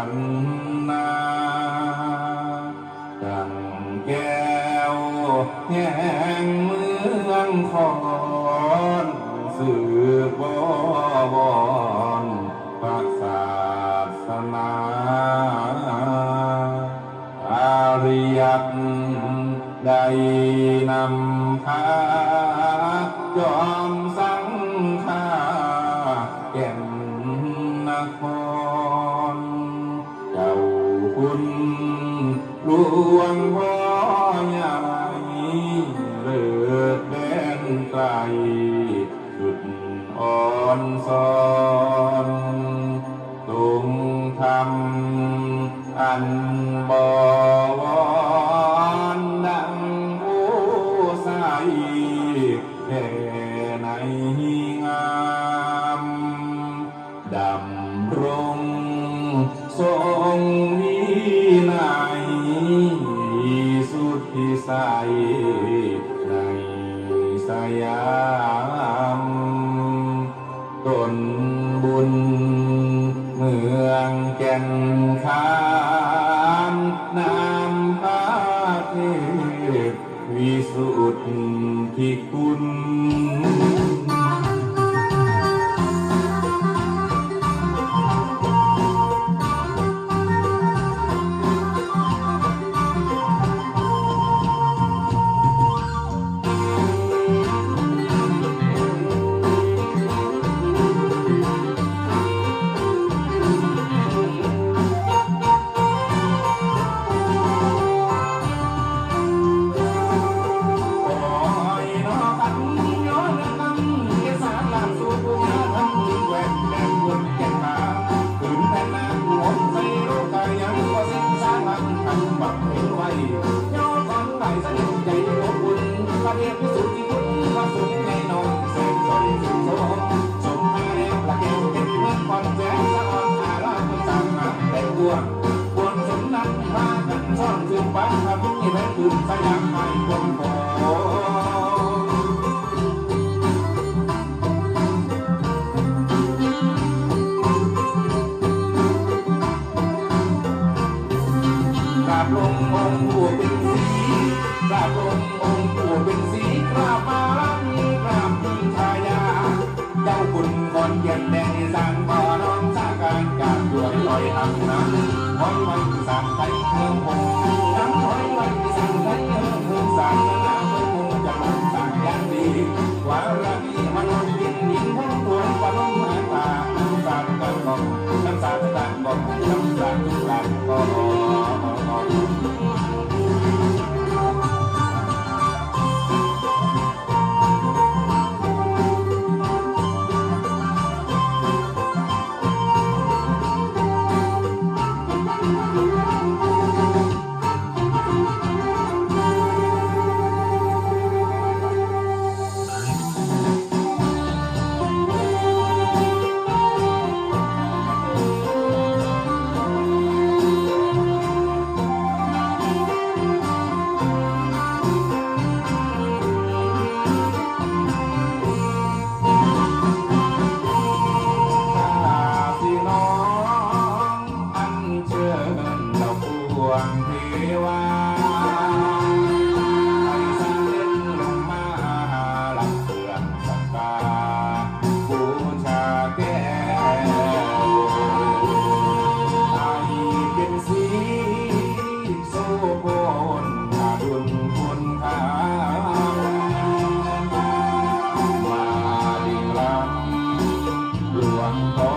กันนาดังแก้วแห่งเมืองคอนสือบบวรพระศาสนาอาริยัตได้นำพาจอมสังฆาแก่นนคร คุณหลวงพ่อใหญ่เลิศแดนไกลสุดอ่อนสอนทรงทำอันบวรดังผู้ใสแค่ในงามดำรง ลบุญ เมืองแก่นขานนามพระเทพวิสุทธิคุณ สยามไม่คนโผกราบลงองค์ปู่เป็นสีกราบลงองค์ เป็นสีกราบมาลังกราบมีชายา เจ้าคุณคนเย็นแดงอีสานบ่อน้องสาการกาบดวงลอยหักน้ำคอยไว้สานไทยเมืองโพ สัมภ